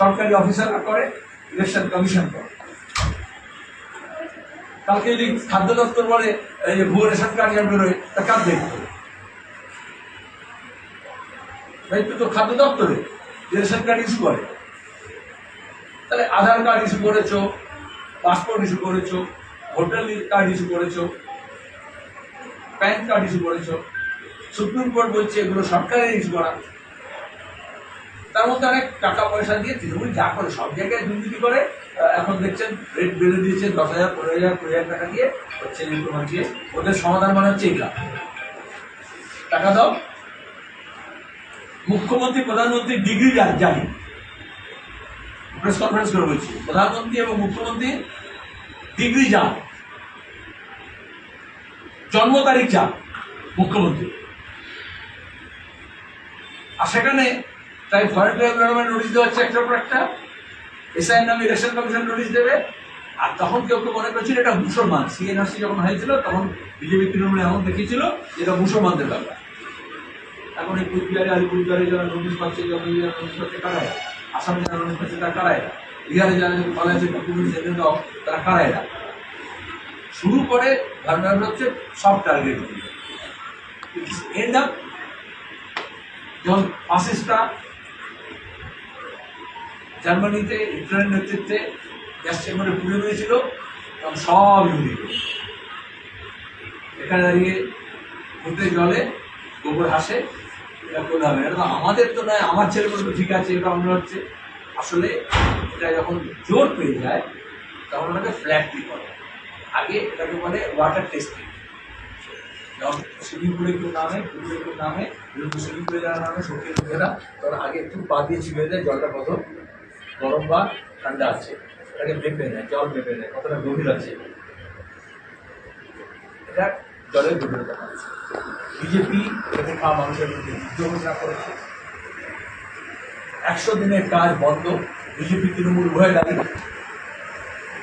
সরকারি অফিসাররা করে, ইলেকশন কমিশন করে। কালকে যদি খাদ্য দপ্তর বলে, এই যে ভুয়ো রেশন কার্ড যার বেরোয়, তা কার দায়িত্ব? দায়িত্ব তো খাদ্য দপ্তরে যে রেশন কার্ড ইস্যু করে। তাহলে আধার কার্ড ইস্যু করেছ, পাসপোর্ট ইস্যু করেছ হোটেল কার্ড ইস্যু করেছ, প্যান কার্ড ইস্যু করেছ। সুপ্রিম কোর্ট বলছে এগুলো সরকারের ইস্যু করা। তার মধ্যে অনেক টাকা পয়সা দিয়ে তৃণমূল যা করে, সব জায়গায় দুর্নীতি করে এখন দেখছেন রেট বেড়ে দিয়েছে দশ হাজার, পনেরো হাজার, কুড়ি হাজার টাকা দিয়ে, হচ্ছে দিয়ে ওদের সমাধান মানে হচ্ছে এইটা। টাকা দাও। মুখ্যমন্ত্রী, প্রধানমন্ত্রী ডিগ্রি জানি। প্রেস কনফারেন্স করে বলছি। প্রধানমন্ত্রী এবং মুখ্যমন্ত্রী ডিগ্রি যান জন্ম তারিখ চান মুখ্যমন্ত্রী। আর সেখানে তাই ফরেন ডেভেলপমেন্ট নোটিশ দেওয়া হচ্ছে একটার পর একটা এসআই নামে ইলেকশন কমিশন নোটিশ দেবে, আর তখন কেউ কেউ মনে করছিল এটা মুসলমান। সিএনআরসি যখন হয়েছিল তখন বিজেপি তৃণমূল এমন দেখিয়েছিল এটা মুসলমানদের ব্যাপার। এখন এই কুচবিহারে আলিপুরদুয়ারে যারা নোটিশ পাচ্ছে, যখন যারা নোটিশ পাচ্ছে কারায় আসামে যারা নোটিশ পাচ্ছে, তারা কারায় বিহারে যারা বলা আছে ডকুমেন্ট জেনে দাও তারা কারায় শুরু করে ধারণা হচ্ছে সব টার্গেট এন্ড আপ যখন ফাসিস্টরা জার্মানিতে হিটলারের নেতৃত্বে গ্যাস চেম্বারে পুড়ে হয়েছিল তখন সব ইউনিট এখানে দাঁড়িয়ে ঘুরতে জলে গোবর হাসে এটা করলে হবে এটা তো আমাদের তো নয়, আমার ছেলে বলবে ঠিক আছে, এটা আমরা হচ্ছে। আসলে এটা যখন জোর পেয়ে যায়, তখন ওটাকে ফ্ল্যাটলি করে আগে এটাকে বলে ওয়াটার টেস্টিং সুইমিং পুলে কেউ নামে পুকুরে কেউ নামে সুইমিং পুলে যারা নামে শক্তির লোকেরা তখন আগে একটু পা দিয়ে চিবিয়ে দেয়, জলটা কত গরম বা ঠান্ডা আছে, এটাকে মেপে নেয়, জল মেপে নেয়, কতটা গভীর আছে। এটা জলের গভীরতা আছে বিজেপি এবং মা মানুষের বিরুদ্ধে যুদ্ধ ঘোষণা করেছে। একশো দিনের কাজ বন্ধ, বিজেপি, তৃণমূল উভয় দাবি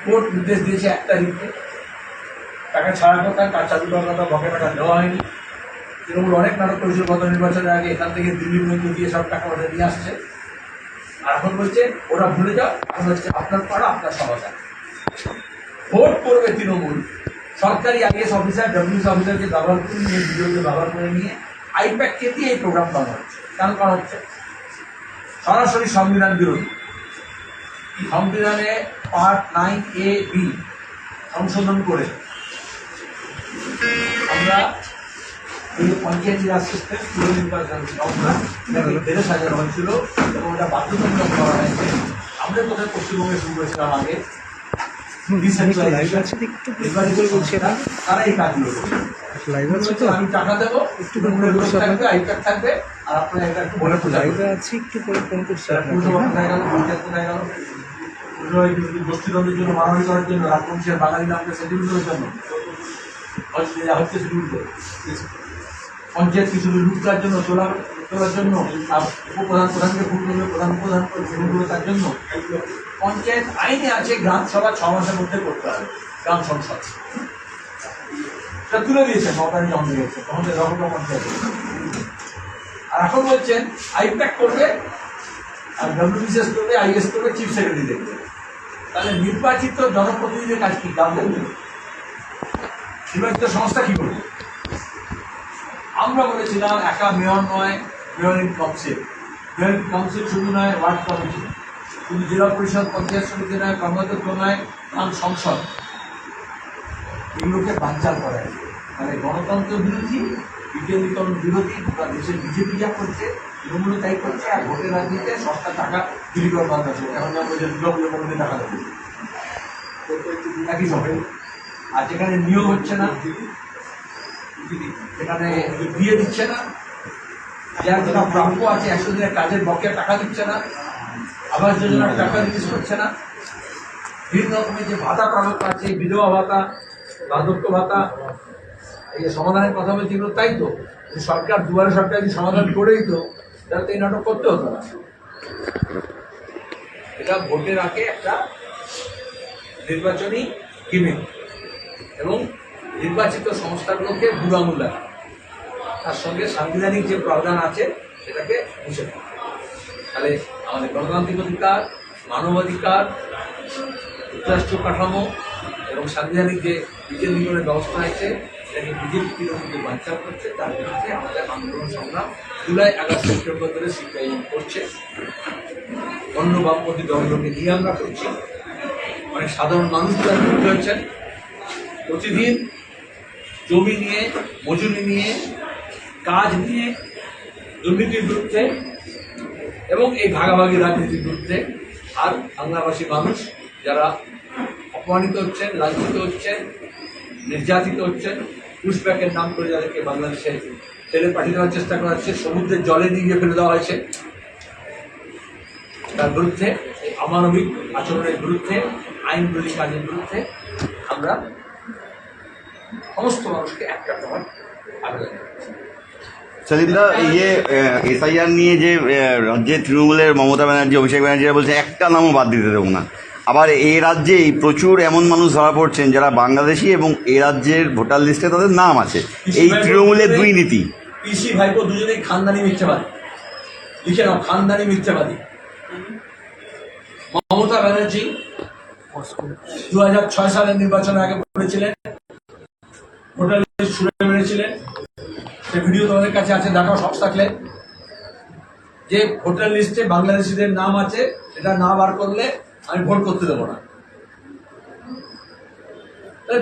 কোর্ট নির্দেশ দিয়েছে এক তারিখে টাকা ছাড়ার কথা, কাজ চালু করার কথা বকে টাকা দেওয়া হয়নি। তৃণমূল অনেক নাটক করেছিল গত নির্বাচনের আগে, এখান থেকে দিল্লি পর্যন্ত দিয়ে সব টাকা পয়সা নিয়ে আসছে। আর এখন বলছে, ওরা ভুলে যাও, এখন হচ্ছে আপনার পাড়া, আপনার সমাধান ভোট করবে তৃণমূল। সরকারি আইএস অফিসার, ডব্লিউএস অফিসারকে ব্যবহার করে নিয়ে, ভিডিওকে ব্যবহার করে নিয়ে আইপ্যাককে দিয়ে এই প্রোগ্রাম করা হচ্ছে। কেন করা হচ্ছে? সরাসরি সংবিধান বিরোধী। সংবিধানে পার্ট নাইন এ বি সংশোধন করে আমরা এই পঞ্চায়েতি রাজ সিস্টেম পুরো নির্বাচন এটাকে বেড়ে সাজানো হয়েছিল এবং ওটা বাধ্যতামূলক করা হয়েছে আমরা কোথায় পশ্চিমবঙ্গে শুরু করেছিলাম আগে সংস্থা, তারা এই কাজগুলো করবে। আমি টাকা দেবো একটু একটু করে বলছি আপনাকে। থাকবে আর আপনারা এটা একটু বলে লাইভে। আছে ফোন করছি হ্যাঁ? কোথায় গেল পঞ্চায়েত কোথায় গেল পুজো জন্য মারামারি করার জন্য রাজবংশের বাঙালি নামকে করার জন্য হচ্ছে করে পঞ্চায়েত কিছু লুটকার জন্য, তোলা, তোলার জন্য উপপ্রধান প্রধানকে ভুল করবে, প্রধান প্রধান করবে তার জন্য। পঞ্চায়েত আইনে আছে গ্রাম সভা ছ মাসের মধ্যে করতে হবে, গ্রাম সংসদ তুলে দিয়েছে মমতানি যখন দিয়েছে তখন রকম পঞ্চায়েত। আর এখন বলছেন, আইপ্যাক করবে, আর ডব্লিউবিসিএস করবে, আইএস করবে, চিফ সেক্রেটারি দেখবে। তাহলে নির্বাচিত জনপ্রতিনিধির কাজ কি? দেখবে নির্বাচিত সংস্থা কি করবে? আমরা বলেছিলাম একা মেয়র নয়, mayor in council mayor in council শুধু নয়, ওয়ার্ড কমিটি। শুধু জেলা পরিষদ, পঞ্চায়েত সমিতি নয় কর্মদক্ষ নয় গ্রাম সংসদ। এগুলোকে বাঞ্চাল করা মানে গণতন্ত্র বিরোধী বিকেন্দ্রীকরণ বিরোধী বা দেশের বিজেপি যা করছে তৃণমূল তাই করছে, আর ভোটের রাজনীতিতে সস্তা টাকা চুরি করার বাদ আছে। এখন যেমন বলছে দুর্গা পুজো মধ্যে টাকা দেবে একই সঙ্গে। আর যেখানে নিয়োগ হচ্ছে না সেখানে দিয়ে দিচ্ছে না। যার যেটা প্রাপ্য আছে, একশো দিনের কাজের বকেয়া টাকা দিচ্ছে না। আবাস যোজনার টাকা রিলিজ করছে না। বিভিন্ন রকমের যে ভাতা প্রাপক আছে, বিধবা ভাতা, বার্ধক্য ভাতা, এই যে সমাধানের কথা বলছি এগুলো তাই তো। সরকার দুয়ারে সরকার যদি সমাধান করেই তো, তাহলে তো এই নাটক করতে হতো না। এটা ভোটের আগে একটা নির্বাচনী গিমিক এবং নির্বাচিত সংস্থাগুলোকে রাখা। তার সঙ্গে সাংবিধানিক যে প্রাবধান আছে, সেটাকে মুছে। তাহলে আমাদের গণতান্ত্রিক অধিকার, মানবাধিকার, যুক্তরাষ্ট্র কাঠামো এবং সাংবিধানিক যে নিগমের ব্যবস্থা আছে সেটাকে বিজেপি তৃণমূলকে বাঞ্চাল করছে, তার বিরুদ্ধে আমাদের আন্দোলন সংগ্রাম জুলাই আগস্ট সেপ্টেম্বর ধরে সিপিআইএম করছে। অন্য বামপন্থী দলগুলোকে নিয়ে আমরা করছি। অনেক সাধারণ মানুষ তার হয়েছেন, প্রতিদিন জমি নিয়ে, মজুরি নিয়ে, কাজ নিয়ে, দুর্নীতির বিরুদ্ধে এবং এই ভাগাভাগি রাজনীতির বিরুদ্ধে আর বাংলাভাষী মানুষ যারা অপমানিত হচ্ছেন, লাঞ্ছিত হচ্ছেন, নির্যাতিত হচ্ছেন পুশব্যাকের নাম করে যাদেরকে বাংলাদেশে ছেলে পাঠিয়ে দেওয়ার চেষ্টা করা হচ্ছে, সমুদ্রের জলে নিয়ে গিয়ে ফেলে দেওয়া হয়েছে, তার বিরুদ্ধে অমানবিক আচরণের বিরুদ্ধে আইন বিরোধী কাজের বিরুদ্ধে আমরা সমস্ত মানুষকে একটা আবেদন ইয়ে এসআইআর নিয়ে যে রাজ্যে তৃণমূলের মমতা ব্যানার্জি অভিষেক ব্যানার্জিরা বলছে একটা নামও বাদ দিতে দেবো না। আবার এই রাজ্যেই প্রচুর এমন মানুষ ধরা পড়ছেন যারা বাংলাদেশি এবং এই রাজ্যের ভোটার লিস্টে তাদের নাম আছে। এই তৃণমূলের দুই নীতি। পিসি ভাইপো দুজনেই খানদানি মিথ্যাবাদী। লিখে নাও খানদানি মিথ্যাবাদী। মমতা ব্যানার্জি দু হাজার ছয় সালের নির্বাচনের আগে করেছিলেন ভোটার ছুড়ে মেরেছিলেন। সে ভিডিও তোমাদের কাছে আছে, দেখাও সব থাকলে। যে ভোটার লিস্টে বাংলাদেশিদের নাম আছে, সেটা না বার করলে আমি ভোট করতে দেবো না।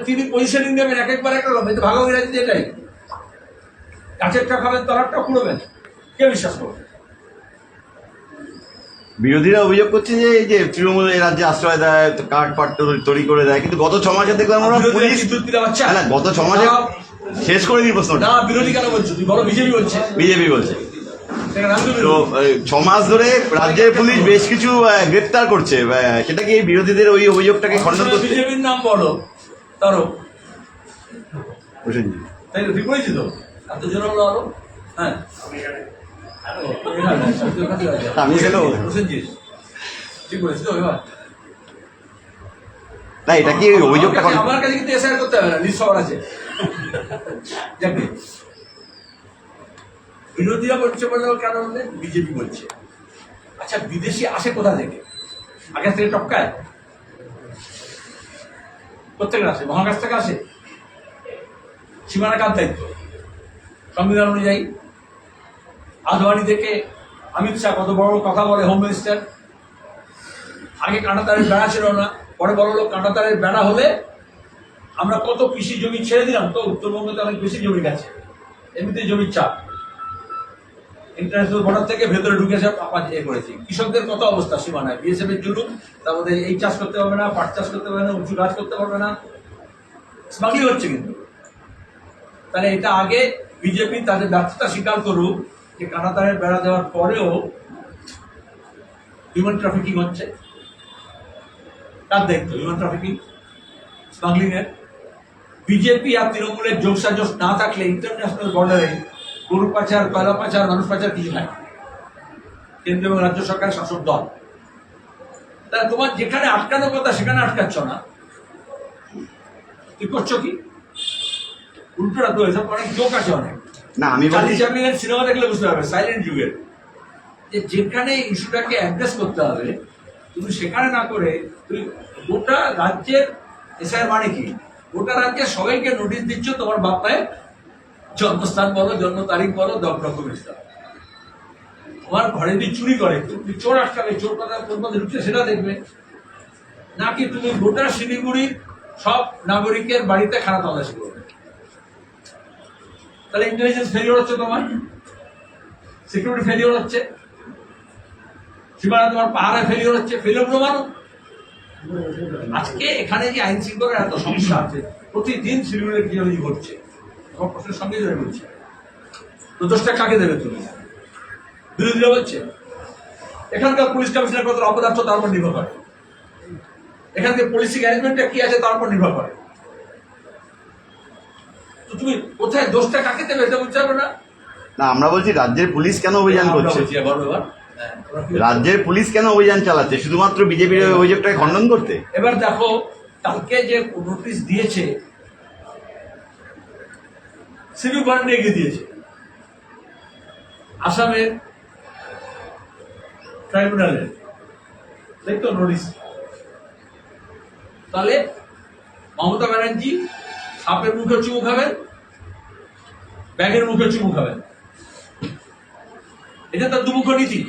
তিনি পজিশনিং নেবেন এক একবার একটা লোক কিন্তু ভাগাভাগি রাজনীতি এটাই। গাছেরটা খাবেন, তলারটা কুড়বেন কে বিশ্বাস করবে? বিরোধীরা অভিযোগ করছে যে এই যে তৃণমূল এই রাজ্যে আশ্রয় দেয় কার্ড পাট তৈরি করে দেয়। কিন্তু গত ছ মাসে দেখলাম আমরা পুলিশ? না, গত ছ মাসে শেষ করে দিই প্রশ্নটা। না বিরোধী কেন বলছো? বলো বিজেপি বলছে। বিজেপি তো ছ মাস ধরে রাজ্যের পুলিশ বেশ কিছু গ্রেপ্তার করছে। সেটা কি এই বিরোধীদের ওই অভিযোগটাকে খণ্ডন করছে? বিজেপির নাম বলো তারও। প্রসেনজিৎ। তাই তো ঠিক বলেছি তো? এত জন হলো আরও। হ্যাঁ। না, এটা কি আমার কাছে- কিন্তু এসআইআর করতে হবে না আছে। বিরোধীরা বলছে বলে কেন বিজেপি বলছে। আচ্ছা বিদেশি আসে কোথা থেকে? আগে থেকে টপকায়? কোথেকে আসে, মহাকাশ থেকে আসে। সীমানা কার দায়িত্ব? সংবিধান অনুযায়ী? আদবানি থেকে অমিত শাহ কত বড় বড় কথা বলে হোম মিনিস্টার আগে কাঁটাতারের বেড়া ছিল না, পরে বড় লোক কাঁটাতারের বেড়া হলে আমরা কত কৃষি জমি ছেড়ে দিলাম, তো উত্তরবঙ্গে অনেক বেশি জমি গেছে। এমনিতে জমির চাপ। ইন্টারন্যাশনাল বর্ডার থেকে ভেতরে ঢুকে সব আপা এ করেছি। কৃষকদের কত অবস্থা, সীমানায়? বিএসএফ এর জুলুম মধ্যে এই চাষ করতে পারবে না, পাট চাষ করতে পারবে না, উঁচু গাছ করতে পারবে না। স্মাগলিং হচ্ছে কিন্তু। তাহলে এটা আগে বিজেপি তাদের ব্যর্থতা স্বীকার করুক যে কানাতারের বেড়া দেওয়ার পরেও হিউম্যান ট্রাফিকিং হচ্ছে। তার দায়িত্ব হিউম্যান ট্রাফিকিং স্মাগলিং এর বিজেপি আর তৃণমূলের যোগসাজশ না থাকলে ইন্টারন্যাশনাল বর্ডারে গরু পাচার কয়লা পাচার, মানুষ পাচার কিছু নাই। কেন্দ্র এবং রাজ্য সরকারের শাসক দল। তাহলে তোমার যেখানে আটকানোর কথা সেখানে আটকাচ্ছ না। তুই করছ কি? উল্টোটা তো এসব অনেক জোক আছে অনেক। না, আমি বলছি চ্যাপলিনের সিনেমা দেখলে বুঝতে পারবে সাইলেন্ট যুগের। যে যেখানে ইস্যুটাকে অ্যাড্রেস করতে হবে, তুমি সেখানে না করে তুমি গোটা রাজ্যের এসআই মানে কি? গোটা রাজ্যের সবাইকে নোটিশ দিচ্ছ, তোমার বাপ্পায় জন্মস্থান বলো, জন্ম তারিখ বলো ডকুমেন্টস দাও তোমার ঘরে যদি চুরি করে তুমি চোর আটকাবে চোর কথা কোন পথে ঢুকছে সেটা দেখবে। নাকি তুমি গোটা শিলিগুড়ির সব নাগরিকের বাড়িতে খানা তল্লাশি করবে? তাহলে ইন্টেলিজেন্স ফেলিওর হচ্ছে তোমার। সিকিউরিটি ফেলিওর হচ্ছে। সীমানা তোমার পাহাড়ে ফেলিওর হচ্ছে। ফেলিওর প্রমাণও আজকে এখানে যে আইন শৃঙ্খলার এত সমস্যা আছে, প্রতিদিন শিলিগুড়িতে কিছু কিছু ঘটছে। আমার প্রশ্নের সঙ্গে জড়ে বলছে তো দোষটা কাকে দেবে তুমি? বিরোধীরা বলছে, এখানকার পুলিশ কমিশনার কত অপদার্থ তার উপর নির্ভর করে। এখানকার পুলিশিং অ্যারেঞ্জমেন্টটা কি আছে তার উপর নির্ভর করে। তো তুমি কোথায় দোষটা কাকে দেবে এটা বুঝতে পারবে না? না আমরা বলছি রাজ্যের পুলিশ কেন অভিযান করছে? হ্যাঁ, তোমরা কি- রাজ্যের পুলিশ কেন অভিযান চালাচ্ছে? শুধুমাত্র বিজেপির ওই অভিযোগটাকে খণ্ডন করতে? এবার দেখো কালকে যে নোটিশ দিয়েছে সিভিল ওয়ারেন্ট এগিয়ে দিয়েছে। আসামের ট্রাইব্যুনালের দেখতো নোটিশ তাহলে মমতা ব্যানার্জি সাপের মুখে চুমু খাবেন ব্যাগের মুখে চুমু খাবেন এটা তার দুমুখ নীতি।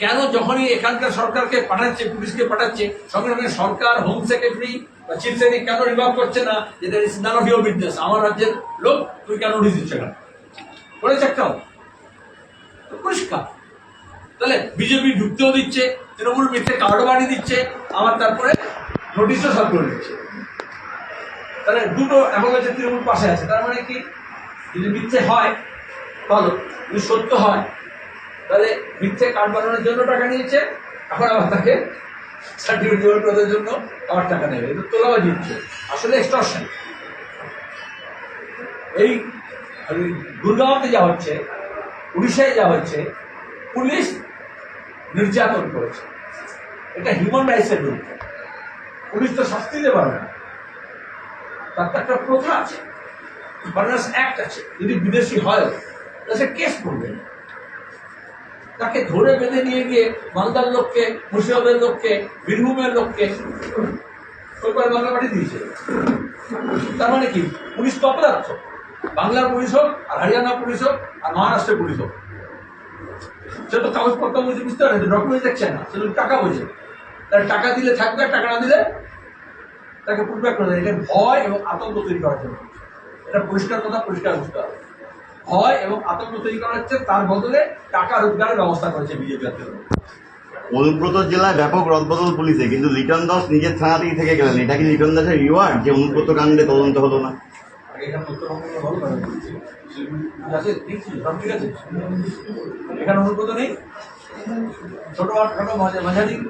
কেন যখনই এখানকার সরকারকে পাঠাচ্ছে, পুলিশকে পাঠাচ্ছে, সঙ্গে সঙ্গে সরকার হোম সেক্রেটারি বা চিফ সেক্রেটারি কেন রিভার্ভ করছে না? যে that is none of your business আমার রাজ্যের লোক তুই কেন নোটিস দিচ্ছ না করেছে একটাও। পরিষ্কার। তাহলে বিজেপি ঢুকতেও দিচ্ছে, তৃণমূল মিথ্যে কার্ডও বানিয়ে দিচ্ছে, আবার তারপরে নোটিশও সব করে দিচ্ছে। তাহলে দুটো এখন হচ্ছে তৃণমূল পাশে আছে। তার মানে কি? যদি মিথ্যে হয়, ভালো। যদি সত্য হয়, তাহলে মিথ্যে কার্ড বানানোর জন্য টাকা নিয়েছে, এখন আবার তাকে সার্টিফিকেট করার জন্য আবার টাকা নেবে। এটা তোলাবাজি হচ্ছে। আসলে এক্সটর্শন এই গুরগাঁওতে যা হচ্ছে, উড়িষ্যায় যা হচ্ছে, পুলিশ নির্যাতন করেছে। এটা হিউম্যান রাইটসের বিরুদ্ধে পুলিশ তো শাস্তি দিতে না। তার তো একটা প্রথা আছে। ফরেনার্স অ্যাক্ট আছে। যদি বিদেশি হয়, তাহলে সে কেস করবে। তাকে ধরে বেঁধে নিয়ে গিয়ে মালদার লোককে, মুর্শিদাবাদের লোককে, বীরভূমের লোককে ওই বাংলা পাঠিয়ে দিয়েছে। তার মানে কি? পুলিশ তো অপদার্থ। বাংলার পুলিশ হোক, আর হরিয়ানা পুলিশ হোক, আর মহারাষ্ট্রের পুলিশ হোক। সে তো কাগজপত্র বুঝে বুঝতে পারে ডকুমেন্ট দেখছে না। সে টাকা বোঝে। তার টাকা দিলে থাকবে, টাকা না দিলে তাকে পুটব্যাক করে দেয়। এটা ভয় এবং আতঙ্ক তৈরি করার জন্য। এটা পরিষ্কার কথা পরিষ্কার বুঝতে হবে ভয় এবং আতঙ্ক তৈরি করা হচ্ছে তার বদলে টাকা রোজগারের ব্যবস্থা করেছে বিজেপি অনুব্রত জেলায় ব্যাপক রদবদল পুলিশে কিন্তু লিটন দাস নিজের থানাতেই থেকে গেলেন। এটা কি লিটন দাসের রিওয়ার্ড যে অনুব্রত কাণ্ডে তদন্ত হলো না? এখানে অনুব্রত নেই। ছোট মাঝা- মাঝারি।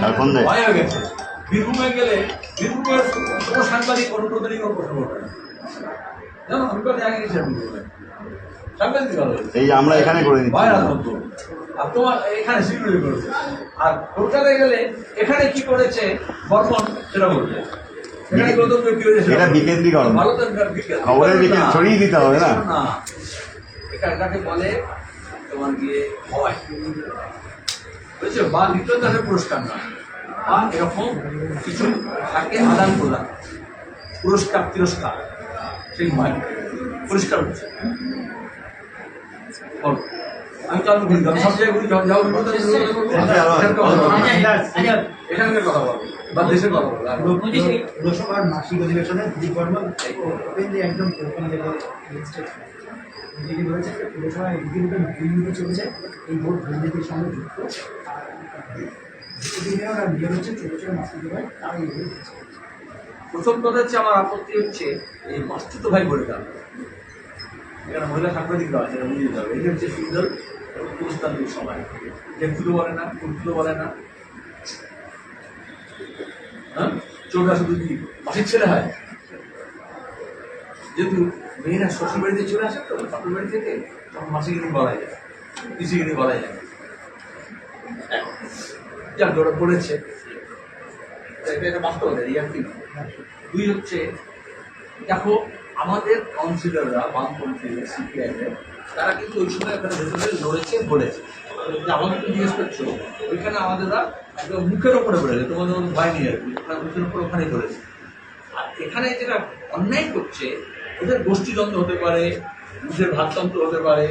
ঝাড়খণ্ডে ভয় হয়ে গেছে। বীরভূমে গেলে বীরভূমের কোনো সাংবাদিক অনুব্রত নিয়ে কোনো প্রশ্ন করবে না। জানো আমি তো আগে গেছি বীরভূমে সাংবাদিক ভালো এই আমরা এখানে করে নিচ্ছি ভয় রাখতো আর তোমার এখানে শিলিগুড়ি করেছে। আর কলকাতায় গেলে এখানে কি করেছে বর্মন সেটা বলবে। এটা। বিকেন্দ্রীকরণ। খবরের বিকেল ছড়িয়ে দিতে হবে না? না। এটা এটাকে বলে তোমার গিয়ে ভয়। বুঝছ? বা দাসের পুরস্কার না বা এরকম কিছু থাকে আদান প্রদান। পুরস্কার তিরস্কার সেই ভয় পরিষ্কার হচ্ছে। আমি তো আমি বলি সব জায়গায়। এখানকার কথা বলো। বা দেশের কথা বলো। লোকসভার মাসিক অধিবেশনে একদম বলেছে যে পুরসভায় রীতিমতো দুর্নীতি চলছে এই ভোট দুর্নীতির সঙ্গে যুক্ত। দিনে ওরা নিয়োগ হচ্ছে ছোটো মাসিক হয় তারা এই প্রথম কথা হচ্ছে, আমার আপত্তি হচ্ছে, এই মাস্তুত ভাই বলে দেওয়া এখানে মহিলা সাংবাদিকরা আছে বুঝিয়ে দেবে এটা হচ্ছে সুন্দর পুরস্তান্ত্রিক সময়। দেখতুলো বলে না কুর্তুলো বলে না। হ্যাঁ? চোরটা শুধু কি মাসির ছেলে হয়? যেহেতু মেয়েরা শ্বশুর বাড়িতে চলে আসে তো, বাপের বাড়ি থেকে তখন মাসিগিরি বলা যায় পিসিগিরি বলা যায়। যাক ওরা করেছে। এটা একটা বাস্তবতা রিয়ালিটি দুই হচ্ছে, দেখো, আমাদের কাউন্সিলররা বামপন্থী সিপিআইএম তারা কিন্তু ওই সময় এখানে ভেতরে লড়েছে, বলেছে। যে আমাদের তো জিজ্ঞেস করছ, ওইখানে আমাদেররা একদম মুখের ওপরে বলেছে, তোমাদের ভয় নেই আর কি মুখের ওপরে ওখানেই বলেছে। আর এখানে যেটা অন্যায় করছে ওদের গোষ্ঠীদ্বন্দ্ব হতে পারে নিজের ভাততন্ত্র হতে পারে,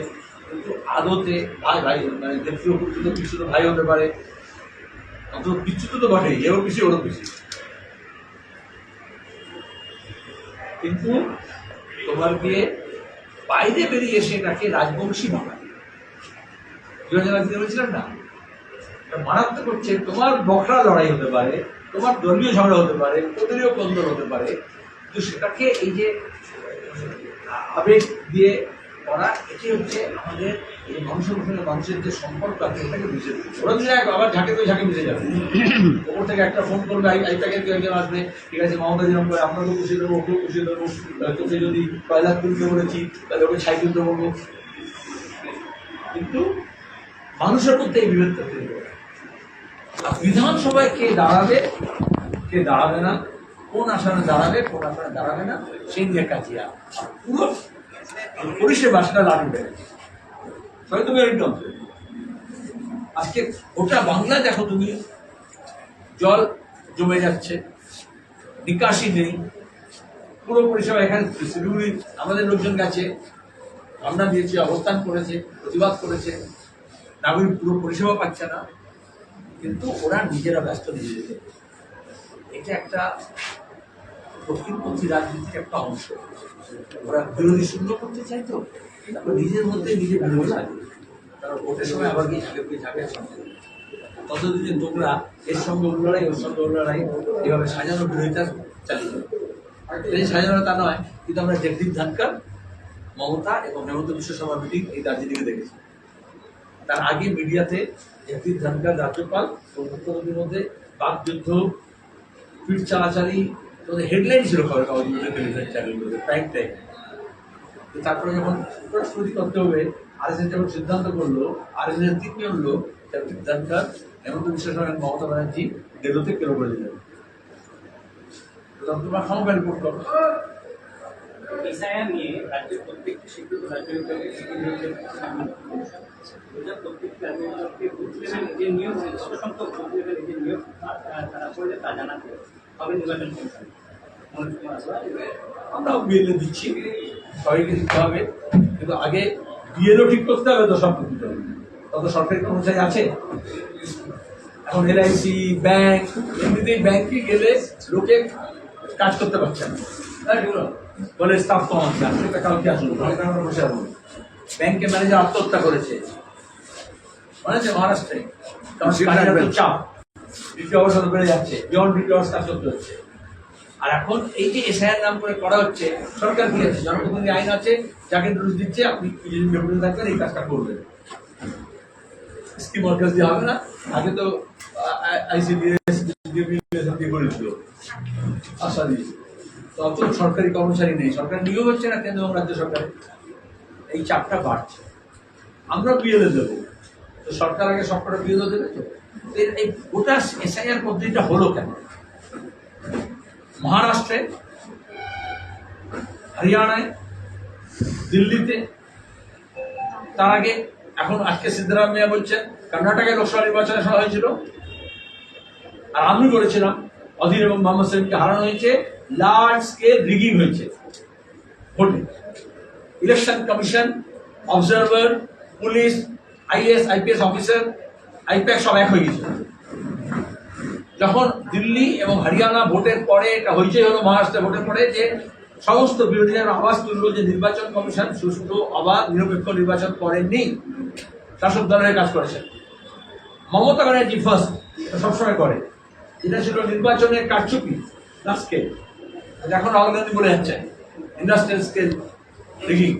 কিন্তু আদতে ভাই ভাই মানে দেবীয় পুত্র পিছু ভাই হতে পারে। অন্তত পিছু তো বটেই এও পিছিয়ে, ওরও পিছিয়ে। কিন্তু তোমার গিয়ে বাইরে বেরিয়ে এসে এটাকে রাজবংশী বানায়। দু হাজার না? মারাত্মক হচ্ছে, তোমার বখরা লড়াই হতে পারে, তোমার ধর্মীয় ঝগড়া হতে পারে কোদলীয় কন্দল হতে পারে, কিন্তু সেটাকে এই যে আবেগ দিয়ে করা, এটি হচ্ছে আমাদের এই মানুষের সঙ্গে মানুষের যে সম্পর্ক আছে এটাকে মিশে ওরা দিলে আবার ঝাঁকে তো ঝাঁকে মিশে যাবে। ওপর থেকে একটা ফোন করবে, আই তাকে কেউ একজন আসবে। ঠিক আছে, মমতা যেরকম করে আপনাকেও পুষিয়ে দেবো, ওকেও পুষিয়ে দেবো। তোকে যদি টয়লেট তুলতে বলেছি, তাহলে ওকে তুলতে বলব। কিন্তু মানুষের মধ্যে এই বিভেদটা তৈরি করে। বিধানসভায় কে দাঁড়াবে কে দাঁড়াবে না কোন আসনে দাঁড়াবে, কোন আসনে দাঁড়াবে না, সেই নিয়ে কাজিয়া পুরো পরিষেবা সেটা লাগবে হয়তো মেরুদণ্ড আজকে গোটা বাংলা দেখো তুমি, জল জমে যাচ্ছে, নিকাশি নেই। পুরো পরিষেবা এখানে শিলিগুড়ি, আমাদের লোকজন গেছে, আমরা দিয়েছি, অবস্থান করেছে, প্রতিবাদ করেছে। নাগরিক পুরো পরিষেবা পাচ্ছে না। কিন্তু ওরা নিজেরা ব্যস্ত নিজেদের। এটা একটা দক্ষিণপন্থী রাজনীতির একটা অংশ। ওরা বিরোধী শূন্য করতে চাই তো, তারপর নিজের মধ্যে নিজে বিরোধী তারা ভোটের সময় আবার গিয়ে ঝাঁকে সঙ্গে ততদিনে তোমরা এর সঙ্গে লড়াই, ওর সঙ্গে লড়াই, এভাবে সাজানো বিরোধিতা চালিয়ে যাবে সাজানো তা নয়, কিন্তু আমরা জগদীপ ধানকার মমতা এবং হেমন্ত বিশ্ব শর্মা মিটিং এই দার্জিলিংয়ে দেখেছি। তার আগে মিডিয়াতে জগদীপ ধানকার রাজ্যপাল মধ্যে বাকযুদ্ধ, পিঠ চালাচালি তোমাদের হেডলাইন ছিল খবর কাগজগুলোতে টেলিভিশন চ্যানেলগুলোতে প্রাইম টাইম তারপরে যখন উপরাষ্ট্রপতি করতে হবে আর এস যখন সিদ্ধান্ত করল আর এস এর তিনজন লোক জগদীপ ধানকার হেমন্ত বিশ্ব শর্মা মমতা ব্যানার্জি দেলোতে কেন করে দিলেন? তখন তোমরা খামোকা রিপোর্ট করো। নিয়ে রাজ্যের প্রত্যেকটি রাজনৈতিক প্রত্যেকটি নিয়োগ নিয়োগ, তারা করলে তা জানাতে নির্বাচন আমরাও বিএলএ দিচ্ছি সবাইকে দিতে হবে। কিন্তু আগে বিএলও ঠিক করতে হবে তো সব হবে। তত সরকারি কর্মচারী আছে? এখন এলআইসি ব্যাংক এমনিতেই ব্যাংকে গেলে লোকে কাজ করতে পারছে না। তাই বলো? স্টাফ কম আছে আজকে কালকে আসুন আমরা বসে ম্যানেজার আত্মহত্যা করেছে। মনে আছে মহারাষ্ট্রে। কারণ কাজের ডিটি বেড়ে যাচ্ছে। কাজ করতে হচ্ছে। আর এখন এই যে এসআইআর নাম করে করা হচ্ছে, সরকার কি আছে? জনপ্রতিনিধি আইন আছে, যাকে দিচ্ছে, আপনি থাকবেন এই কাজটা করবেন। স্কিম দিয়ে হবে না। আগে তো আইসিডিএস আশা দিয়ে তো সরকারি কর্মচারী নেই। সরকার নিয়োগ হচ্ছে না কেন্দ্র এবং রাজ্য সরকারে? এই চাপটা বাড়ছে। আমরা বিএলএ দেবো। তো সরকার আগে সবকটা বিএলএ দেবে তো? এই গোটা এসআইআর পদ্ধতিটা হলো কেন? মহারাষ্ট্রে, হরিয়ানায়, দিল্লিতে, তার আগে এখন আজকে সিদ্ধরামাইয়া বলছেন কর্ণাটকায় লোকসভা নির্বাচনের সময় হয়েছিল। আর আমি বলেছিলাম, অধীর এবং মোহাম্মদ সেলিমকে হারানো হয়েছে লার্জ স্কেল রিগিং হয়েছে। ভোটে। Election commission observer police IS IPS officer IPAC সব এক হয়ে গেছিল যখন দিল্লি এবং হরিয়ানা ভোটের পরে, এটা হইচই হলো মহারাষ্ট্রে ভোটের পরে যে সমস্ত বিরোধীরা আওয়াজ তুললো যে নির্বাচন কমিশন সুষ্ঠু, অবাধ, নিরপেক্ষ নির্বাচন করেননি। শাসক দলের কাজ করেছেন। মমতা ব্যানার্জি ফার্স্ট সবসময় করে। এটা ছিল নির্বাচনের কারচুপি লাস্টকে এখন রাহুল গান্ধী বলে যাচ্ছেন ইন্ডাস্ট্রিয়াল স্কেল রিগিং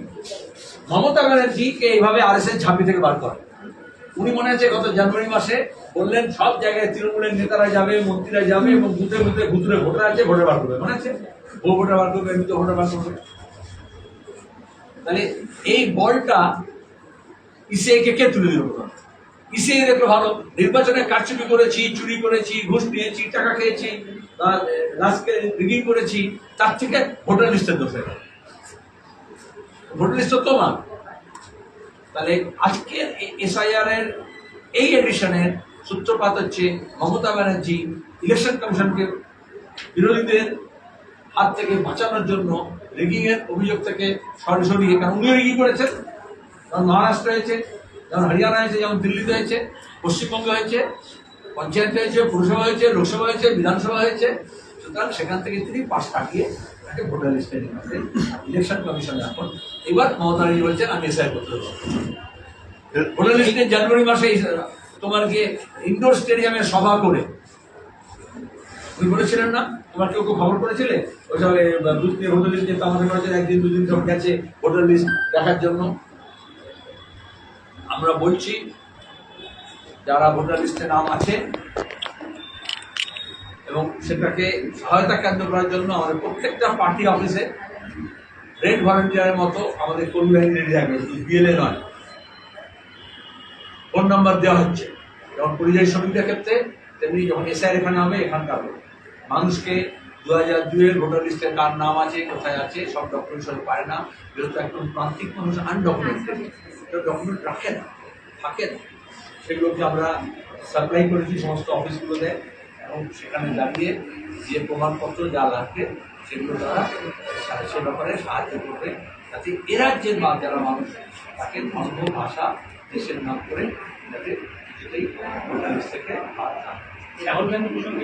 মমতা ব্যানার্জিকে এইভাবে আর এস ঝাঁপি থেকে বার করে। উনি মনে আছে গত জানুয়ারি মাসে বললেন, সব জায়গায় তৃণমূলের নেতারা যাবে, মন্ত্রীরা যাবে এবং বুথে বুথে ভুতুরে ভোটার আছে, ভোটার বার করবে। মনে আছে ও ভোটার বার করবে এমনি তো ভোটার বার করবে। তাহলে এই বলটা ইসিআইকে কে তুলে দিল ইসিআই দেখল ভালো। নির্বাচনে কারচুপি করেছি, চুরি করেছি, ঘুষ নিয়েছি, টাকা খেয়েছি লাস্টকে রিগিং করেছি, তার থেকে ভোটার লিস্টের দোষে ভোটার লিস্ট তোমার। তাহলে আজকের এসআইআর এর এই এডিশনের সূত্রপাত হচ্ছে মমতা ব্যানার্জি ইলেকশন কমিশনকে বিরোধীদের হাত থেকে বাঁচানোর জন্য রিগিং এর অভিযোগ থেকে সরাসরি কারণ উনিও রিগিং করেছেন। যেমন মহারাষ্ট্র হয়েছে, যেমন হরিয়ানা হয়েছে, যেমন দিল্লিতে হয়েছে, পশ্চিমবঙ্গে হয়েছে, পঞ্চায়েত হয়েছে পুরসভা হয়েছে লোকসভা হয়েছে বিধানসভা হয়েছে। সুতরাং সেখান থেকে তিনি পাশ কাটিয়ে তাকে ভোটার লিস্টে নিয়ে ইলেকশন কমিশনে এখন। এবার মমতা ব্যানার্জি বলছেন, আমি এসআই করতে দেবো। ভোটার লিস্টে জানুয়ারি মাসে তোমার গিয়ে ইনডোর স্টেডিয়ামে সভা করে। তুমি বলেছিলেন না? তোমার কেউ কেউ খবর করেছিলে? ওই সব বুথ নিয়ে ভোটার লিস্ট নিয়ে আমাদের করেছেন একদিন দুদিন সব গেছে ভোটার লিস্ট দেখার জন্য। আমরা বলছি, যারা ভোটার লিস্টে নাম আছে এবং সেটাকে সহায়তা কেন্দ্র করার জন্য আমাদের প্রত্যেকটা পার্টি অফিসে রেড ভলেন্টিয়ারের মতো আমাদের কর্মী বাহিনী রেডি থাকবে, শুধু বিএলএ নয়। ফোন নাম্বার দেওয়া হচ্ছে। যেমন পরিযায়ী শ্রমিকদের ক্ষেত্রে, তেমনি যখন এসআইআর এখানে হবে এখানকার হবে। মানুষকে দু হাজার দুইয়ের ভোটার লিস্টে কার নাম আছে, কোথায় আছে, সব ডকুমেন্ট সব পারে না। যেহেতু একদম প্রান্তিক মানুষ আনডকুমেন্টেড ডকুমেন্ট রাখে না, থাকে না। সেগুলোকে আমরা সাপ্লাই করেছি সমস্ত অফিসগুলোতে এবং সেখানে দাঁড়িয়ে যে প্রমাণপত্র যা লাগবে সেগুলো তারা সা- ব্যাপারে সাহায্য করবে। যাতে এ রাজ্যের মা যারা মানুষ তাকে ধর্ম, ভাষা, দেশের নাম করে যাতে সেটাই থেকে বাদ না রাহুল গান্ধী প্রসঙ্গে